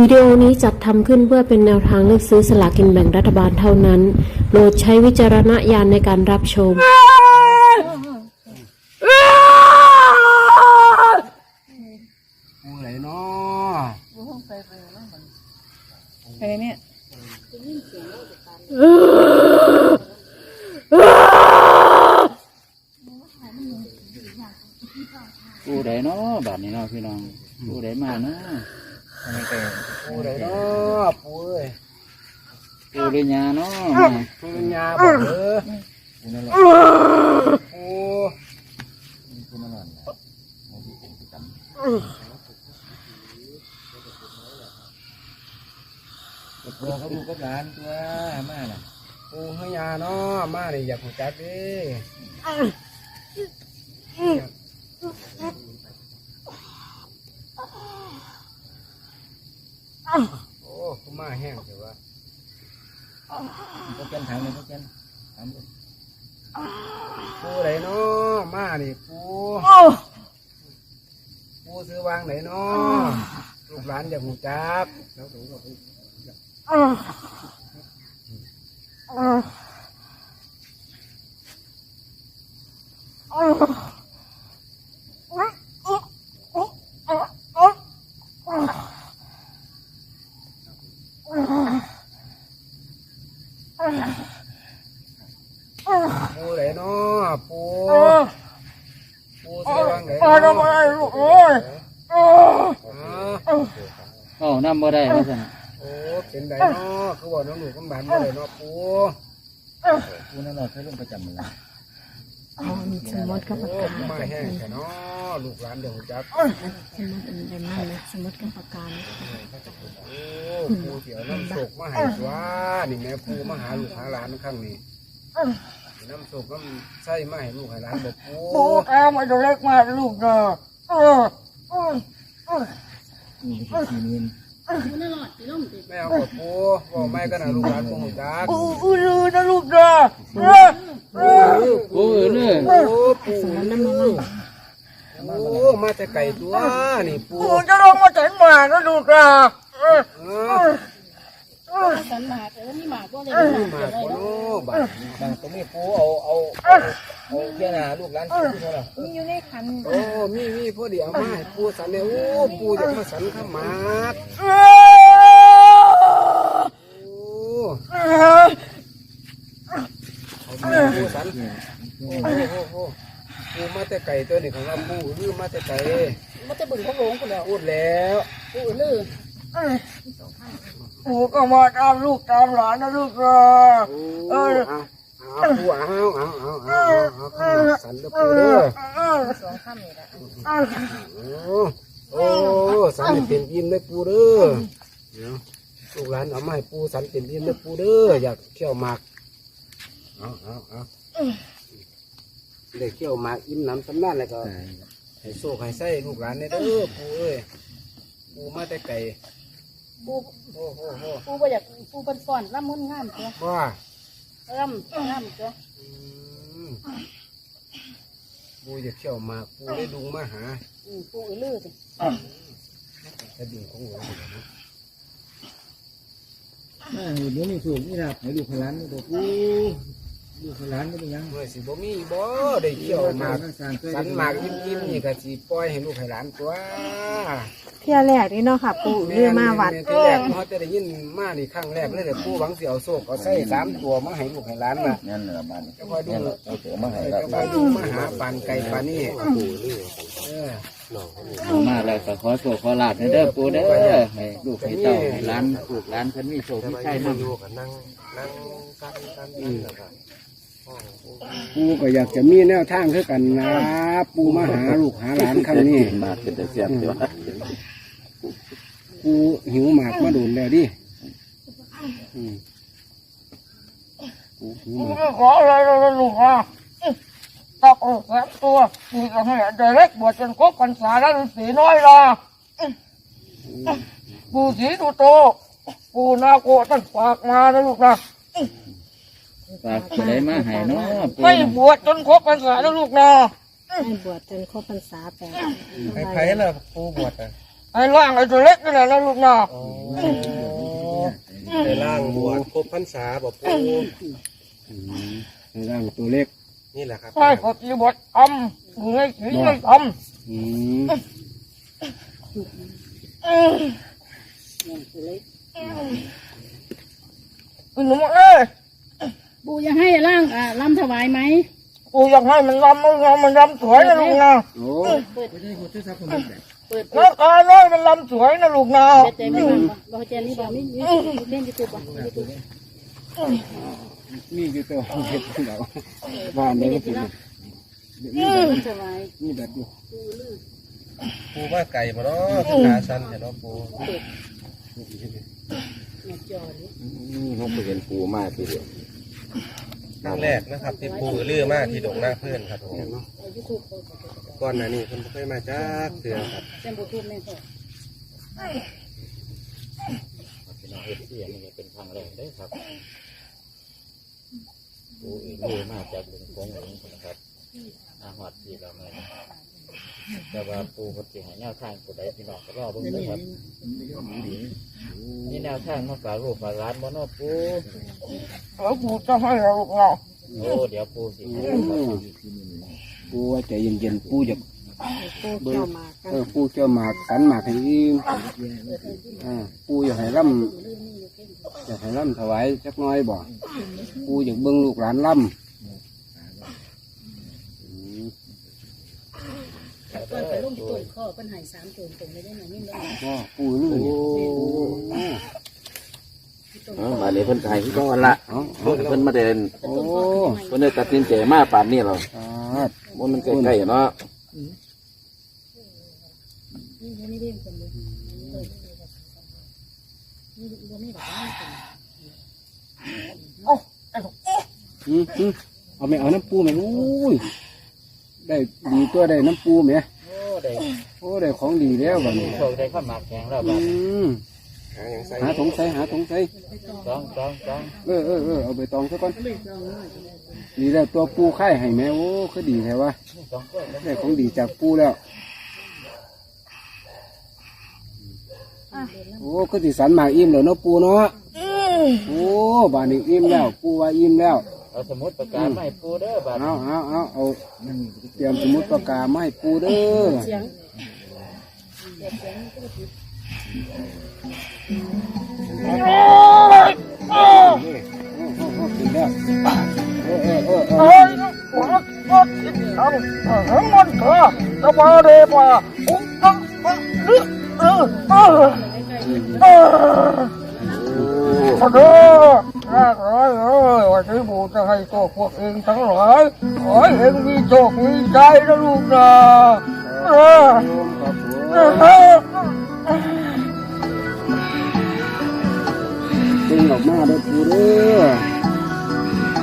วิดีโอนี้จัดทำขึ้นเพื่อเป็นแนวทางเลือกซื้อสลากินแบ่งรัฐบาลเท่านั้น โปรดใช้วิจารณญาณในการรับชมปูไหนเนาะไปเนี่ยผู้ใดเนาะบาดนี้เนาะพี่น้องผู้ใดมาเนาะ ปูไหนเนาะปูเอ้ยผู้หรือยาเนาะมาปูเป็นยาบอกเออปูนั่นแหละปูตัวเขาดูกับหลานตัวมาน่ะปูให้ยาเนาะมานี่อยากหัวจักดิโอ้กูมา แห้งเถอะวะพวกแกนถามเลยพวกแกนถามเลยปูไหนเนาะมานี่ปูปูซื้อวางไหนเนาะลูกหลานอยากหัวจักแล้วถูกก็ ปูไหนเนาะปูปูซื้อวางไหนเนาะ เข้านำบ่ได้ว่าซั่น โอ้เป็นไดเนาะคือว่าน้องหนูกำบันบ่ได้เนาะปู กูนั่นเราเคยลงประจำเลย อ๋อมีสมมติกับปากโอ้กามาแห้งแต่เนาะลูกหลานเดี๋ยวจักสมมติอันเป็นนั่นนะสมมติกับปากกาโอ้ปูเสียวน้ำโศกมาให้ตัวนี่แม่ปูมาหาลูกหาหลานข้างนี้น้ำโศกน้ำใส่มาให้ลูกให้หลานบอกปูปูกามาตัวเล็กมาลูกเนาะเออเออเออนี่ก็สี่หมื่นแม่เอากับปูบอกไม่ก็นะลูกหลานปูจักปูอือลือนะลูกเนาะเปูโอ้มาแต่ไก่ตัวนี่ปูปูจะลงมาฉันมานะลูกเนาะเออเออเออสันหมากแต่ว่านี่หมาก็เลยหมาโคโนบัดบางตรงนี้ปูเอาเอาเอาเจ้าหน้าลูกหลานปูเท่าไหร่มีอยู่ในขันโอ้มีมีพอดีเอามาให้ปูสันเนี่ยโอ้ปูจะมาสันข้ามาโอ้ ปูสันโอ้โหโอ้ปูมาแต่ไก่ตัวนี้ของเราปูหรือมาแต่ไก่มันจะบึงเขาหลงกูแล้วพูดแล้วกูลือปูก็มาตามลูกตามหลานนะลูกเนาะโอ้เอาเอาปูเอาเอาเอาเอาเอาเอาข้ามาสันเด้อปูเด้อสองข้ามนี่แหละโอ้โอ้สันเป็นยิ้มเลยปูเด้อลูกหลานเอาไม้ปูสันเป็นยิ้มเลยปูเด้ออยากเขี่ยวหมาก เอาเอาเอาได้เขี่ยวหมากอิ่มน้ำสำนันแล้วก็ให้โซ่ให้ใส่ลูกหลานในเด้อปูเอ้ยปูมาแต่ไก่ปูโอ้โหโหปูบ่อยากปูเป็นฟอนร่ำมุนงามตัวว่าร่ำงามตัวอืมปูจะเที่ยวหมากปูได้ดุงมาหาอืมปูลือสิจะดึงของหลวงอยู่นะน่าเห็นนี่สูงนี่นะให้ลูกหลานนี่ตัวปู ลูกหลานนี่เป็นยังเมื่อสิบ่มีบ่ได้เที่ยวหมากสันหมากยิ้มยิ้มๆนี่ก็สิปล่อยให้ลูกให้หลานตัวเที่ยวแรกนี่เนาะค่ะปู่เรือมาวัดแที่แรกเขาจะได้ยินมานี่ครั้งแรกเลยแต่ปูหวังสิเอาโซ่เอาใส่สามตัวมาให้ลูกให้หลานน่ะนั่นแหละบ้านจะคอยดูเอาเสือมาให้จะแล้วคอยดูมาหาปานไก่ปานนี่เออเอามาแล้วก็ขอโชคขอลาบเด้อปู่เด้อให้ลูกให้เต้าให้หลานลูกหลานเพิ่นมีโชคมีชัยนำอยู่กับนั่งนั่งกันกันนั่นแหละครับ ปูก็อยากจะมีแนวทางคือกันนะปูมาหาลูกหาหลานครั้งนี้มาเป็นแต่เสียบตัวปูหิวหมากมาโดนแล้วดิอืมปูหิวปูหมากไม่ขออะไรเลยลูกอะตักอกแสบตัวนี่ก็ให้เด็กเล็กบวชจนครบพรรษาแล้วสีน้อยละปูสีดูโตปูนาโกตั้งฝากมานะลูกนะ ฝากผู้ใดมาให้เนาะปู่ไม่เนาะบวชจนครบพรรษานะลูกนะให้บวชจนครบพรรษาแปดใครใครล่ะปูบวชอะไอ้ล่างไอ้ตัวเล็กนี่แหละนะลูกนะในร่างบวชครบพรรษาบอกปูในร่างตัวเล็กนี่แหละครับใช่ปฏิบัติทำอยู่ในศีลในธรรมอืมหนูเอ้ ยปูจะให้ร่างอ่าลำถวายไหมกูอยากให้มันรำมันรำมันรำสวยนะลูกนะโอ้เปิดไม่ใช่คนที่ทรัพย์คนนั้นแต่เปิดแล้วกาน้อยมันรำสวยนะลูกนะเปิดใจไม่บ้างบ่บ่ใจนี่บ่มีมีเล่นยูทูบบ่ยูทูบนี่คือตัวเห็ดของเราบ้านเลยก็เป็นถวายนี่แบบอยู่ปูว่าไก่มาเนาะคือขาสั้นแต่เนาะปูแม่จอนี่นี่เขาไปเห็นปูมากทีเดียว ครั้งแรกนะครับที่ปูเลื่อมากที่ดงหน้าเพื่อนครับผมยูทูบก่อนหน้านี้เพิ่นบ่เคยมาจากเสือครับเส้นบูทูบแม่พ่อพี่น้องเอฟซีอันนี้เป็นครั้งแรกเด้อครับปูเองเลยมาจากบึงโขงหลงนะครับอาหอดที่เราเมื่อนี้ แต่ว่าปูปฏิหารแนวทางผู้ใดพี่น้องก็รอเบิ่งเด้อครับนี่แนวทางมาฝากลูกฝากหลานบ่เนาะปูแล้วกูจะให้เราลูกนะโอ้เดี๋ยวปูสิให้ปูว่าใจเย็นๆปูจะปูเกี่ยวมาเออปูเจ้าหมากสันหมากให้อิ่มอ่าปูอยากให้ร่ำอยากให้ร่ำถวายจักหน้อยบ่ปูอยากเบิ่งลูกหลานร่ำอืม เพิ่นไปลงที่ต้นข้อเพิ่นให้3โจนตรงเลยได้หน่อยนี่เนาะก็ปูนี่โอ้อ๋อมาเลยเพิ่นขายที่ก้อนละเพิ่นมาเดินโอ้เพิ่นได้ตัดสินใจมาป่านนี้เราอ่ามันมันใกล้ๆเนาะเอาไม่เอาน้ำปูไหมโอ้ยได้ดีตัวได้น้ำปูไหม อ้ได้โอ้ได้ของดีแล้วบัดนี้โชคได้ข้าวหมากแข็งแล้วอืบัดมหาอย่างใส่หาถุงใส่หาถุงใส่สองสองสองเออเออเออเอาไปตองซะก่อนดีแล้วตัวปูไข่ให้แม่โอ้คือดีแท้วะสองกล้วยได้ของดีจากปูแล้วโอ้คือสิสันหมากอิ่มแล้วเนาะปูเนาะโอ้บานนี้อิ่มแล้ว ปูว่าอิ่มแล้ว เอาสมุดประกาศมาให้ปูเด้อบัดเอาเอาเอาเอาเตรียมสมุดปากกามาให้ปูเด้อเสียงโอ้โหถึงแล้วเออเออเออเออเฮ้ยกูรักก็คิดทำเฮ้ยมันเถอะจะมาเดมาอุ้งต้องเออเออเออมาเด้อ แรกร้อยเลยวันนี้บูจะให้โชคพวกเองทั้งหลายขอให้เองมีโชคมีใจนะลูกนะเออครับผมเออดึงออกมาเด้อปูเด้อ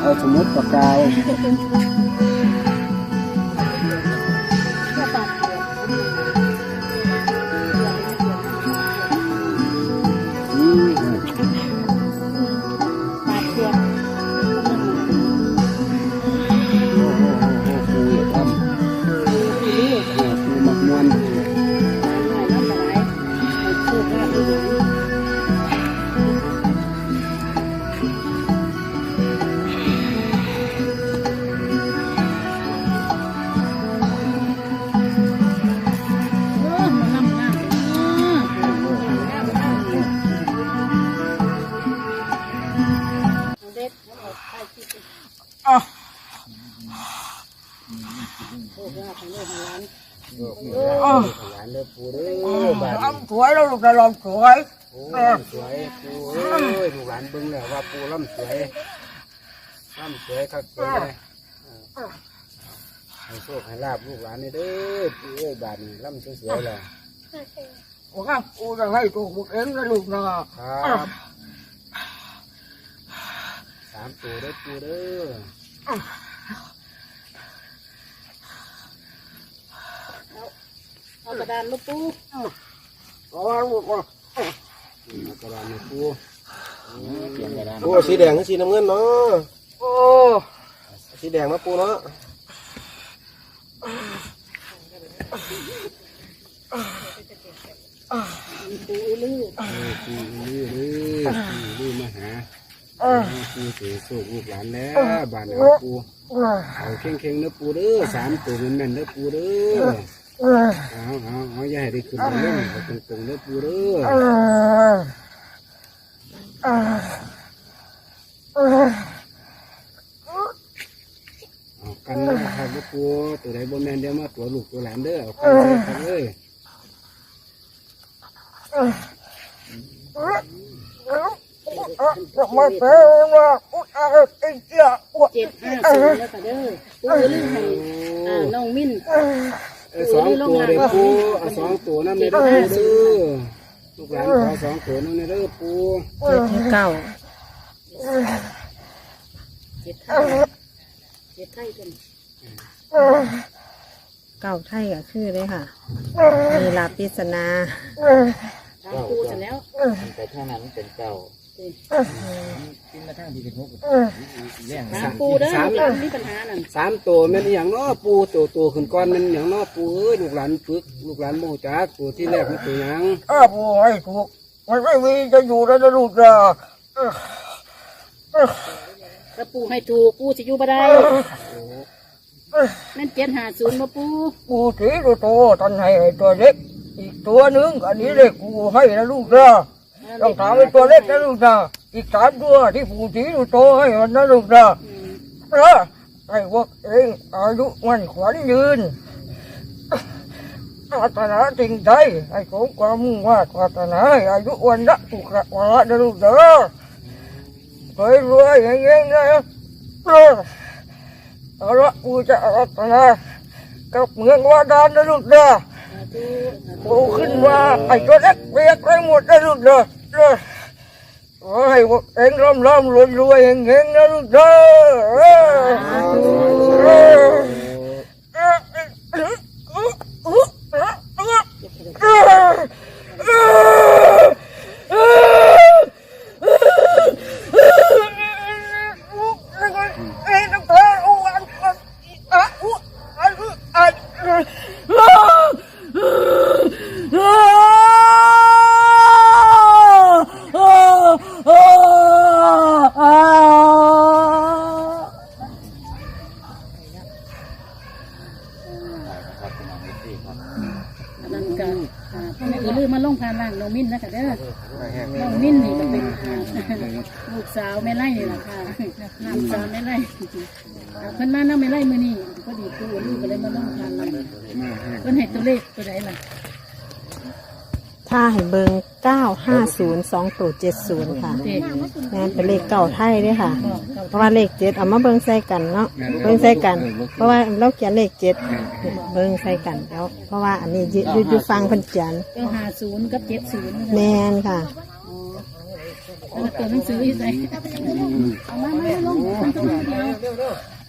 เอาสมุดปากกา ปูมั องลูกของหลานหลานเด้อปูเด้อบ้านลำสวยแล้วลูกนะลำสวยโอ้สวยปูเอ้ยลูกหลานเบิ่งแล้วว่าปูล่ำสวยล่ำสวยคักสวยเลยเออให้โชคให้ลาบลูกหลานนี่เด้อปูเอ้ยบ้านนี้ล่ำสวยๆแล้วผมว่ากูจะให้ตัวพวกเองนะลูกนะครับสามตัวเด้อปูเด้อเอ กระดานลูกปูเอาละลูกว่ามากระดานนี่ปูเขียนกระดานโอ้สีแดงกับสีน้ำเงินเนาะโอ้สีแดงมาปูเนาะปูลือเออปูลือลือปูลือมาหาปูถือสูกลูกหลานแล้วบ้านเอาปูเอาเข่งเข่งๆเนื้อปูเด้อสามตัวแม่นๆเนื้อปูเด้อ เอาเอาเอาอย่าให้ได้ขึ้นมาเล่นเอาตรงๆเนื้อปูเด้อเอากันนะครับเนื้อปูตัวใดบ่แม่นเดี๋ยวมาตัวลูกตัวหลานเด้อเอากันใส่กันเลยมาเตะมาอุดอะไรกินเจ้าเจ็ดห้าศูนย์แล้วค่ะเด้อปูลือให้น้องมิ้น สองตัวเลยปูเอาสองตัวนั่นเลยเด้อปูเด้อลูกหลานขอสองตัวนั่นเลยเด้อปูเจ็ดเก้าเจ็ดไทยเจ็ดไทยกันเก้าไทยก็คือเลยค่ะมีลาปิศนาตามปูเสร็จแล้วมันไปทางนั้นเป็นเก่า ตามปูเด้อลูกหลานมีปัญหานั่นสามตัวแม่นอหย่างเนาะปูตัวตัวขึ้นก้อนแม่นอหย่างเนาะปูเอ้ยลูกหลานฝึกลูกหลานโมจักตัวที่แรกมันตัวหยังอ้าปูให้ถูกมันไม่มีจะอยู่แล้วนะลูกนะถ้าปูให้ถูกปูจะอยู่บ่ได้นั่นเจ็ดห้าศูนย์มาปูปูถือตัวโตตอนให้ไอ้ตัวเล็กอีกตัวหนึงอันนี้เล็กปูให้นะลูกนะ ต้องถามไอ้ตัวเล็กนะลูกนะอีกสามตัวที่ปูถือตัวโตให้มันนะลูกนะเออให้พวกเองอายุมันขวัญยืนปรารถนาจริงใจให้สมความมุ่งว่าปรารถนาให้อายุวันละสุขวละนะลูกนะเคยรวยอย่างเงี้ยนะเออเอาละกูจะปรารถนากับเมืองวาดานนะลูกนะ กูขึ้นมาไอ้ตัวเล็กเปียกไปหมดนะลูกเด้อเด้อโอ้ยเอ็งร่ำร่ำรวยรวยเอ็งเองนะลูกเด้อเออเออเออเออเออเออเอเอ็งต้องเธออ้วนอะอ้วนอะอะอะ ครับพี่น้องที่ครับอันนั้นก็อ่าลือมาลงพานล่างน้องมิ้นนะคะเด้อน้องมิ้นนี่ก็เป็นอ่าลูกสาวแม่ไร่นี่แหละค่ะลูกสาวแม่ไร่อ่าเพิ่นมาน้าแม่ไร่มื้อนี้พอดีปูลือก็เลยมาลงพานล่างเพิ่นให้ตัวเลขตัวใดล่ะ ถ้าให้เบิงเก้าห้าศูนย์สองตัวเจ็ดศูนย์ค่ะเด็กงานเป็นเลขเก่าไทยเด้วยค่ะ เพราะว่าเลขเจ็ดเอามาเบิงใส่กันเนาะเบิงใส่กัน เพราะว่าเราเขียนเลขเจ็ดเบิงใส่กันแล้วเพราะว่าอันนี้อยืดยูฟังเพิ่นเขียนเก้าห้าศูนย์กับเจ็ดศูนย์นะคะแมนค่ะ แล้วก็ตัวหนังสืออีกใส่เอามามาลงมันต้องเดียว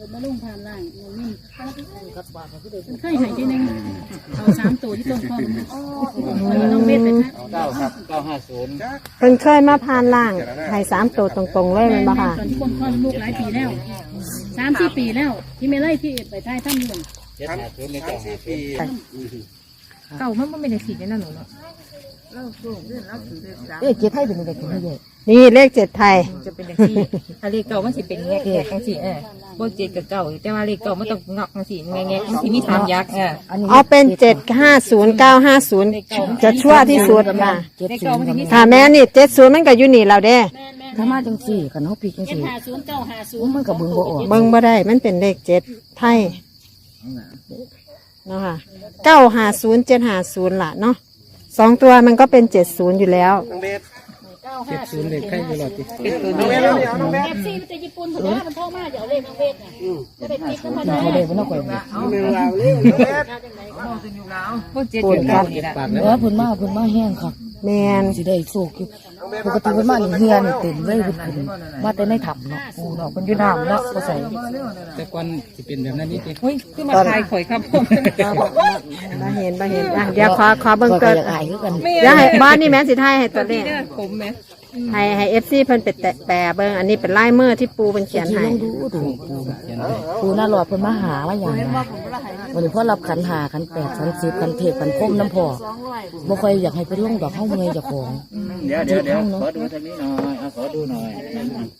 เปิดมาลงผ่านล่างน้องนิ่มมันไข่หายทีนึงเอาสามตัวที่ต้นคอมันน้องเบ็ดไปค่ะเก้าครับเก้าห้าศูนย์ำเพิ่นเคยมาพานล่างให้สามตัวตรงๆเลยแมันบ่ค่ะตอนที่คนคลอดลูกหลายปีแล้วสามสี่ปีแล้ว ที่ไม่ไล่ที่ไปท้ายถ้ำอยู่งเจ็ดห้าศูนย์นี่เก้าห้าศูนย์เก่ามันไม่เป็นสีนั่นหนูเนาะเอ๊ะเจ็ดไทยเป็นเลขเจ็ด นี่เลขเจ็ดไทย จะเป็นอย่างที่ถ้าเลขเก่ามันสิเป็นแงะแงะจังสิเออพวกเจ็ดกับเก่าแต่ว่าเลขเก่ามันต้องงอกจังสิแงะแงะจังสิมีสามยักษ์เออเอาเป็นเจ็ดห้าศูนย์เก้าห้าศูนย์จะชั่วที่สุดค่ะเลขเก่ามันสิมีถ้าแม่นี่เจ็ดศูนย์มันก็อยู่นี่เราเด้ถ้ามาจังสี่กันเขาปีจังเจ็ดสี่ห้าศูนย์เก้าห้าศูนย์มันกับเบิ้งบ่ออกเบิ่งบ่ได้ มันเป็นเลขเจ็ดไทยเนาะค่ะเก้าห้าศูนย์เจ็ดห้าศูนย์ล่ะเนาะสองตัวมันก็เป็นเจ็ดศูนย์อยู่แล้ว เจ็ดศูนย์เด็กไข้ตลอดติน้องเวทน้องเวทเอฟซีมันจะญี่ปุ่นผมว่ามันพ่อมาเดี๋ยวเลขน้องเวทไงจะได้ติ๊กเข้ามาได้เอาเลขมันต้อยงไปเอาเวลาเร็วเวทเอาเจ็ดเก้าปากแล้วเออผลมาผลมาแห้งครับ แมนสิได้โชคอยู่ปกติเพิ่นมานี่เฮียนี่เต็มเลยเพิ่นขึ้นมาแต่ในถ้ำเนาะปูเนาะเพิ่นอยู่น้ำเนาะบ่ใส่แต่ก่อนสิเป็นแบบนั้นนี่ติเฮ้ยคือมาทายข่อยครับผมมาเห็นมาเห็นอะเดี๋ยวขอขอเบิ่งก็ตัวอยากอายคือกันเดี๋ยวให้บ้านนี่แม่นสิทายให้ตัวเลขผมไหม ให้ให้เอฟซีเพิ่นไปแตะแปะเบิ่งอันนี้เป็นลายมือที่ปูเป็นเขียนให้ลองดูดูปูปูน่ารอดเพิ่นมาหาว่าอย่างไรวันนี้พ่อรับขันหาขันแปดขันสิบขันเทศขันคมน้ำพ่อบ่ค่อยอยากให้เพิ่นลงดอกห้องเงยจากของเดี๋ยวเดี๋ยวเดี๋ยวขอดูทางนี้หน่อยเอาขอดูหน่อย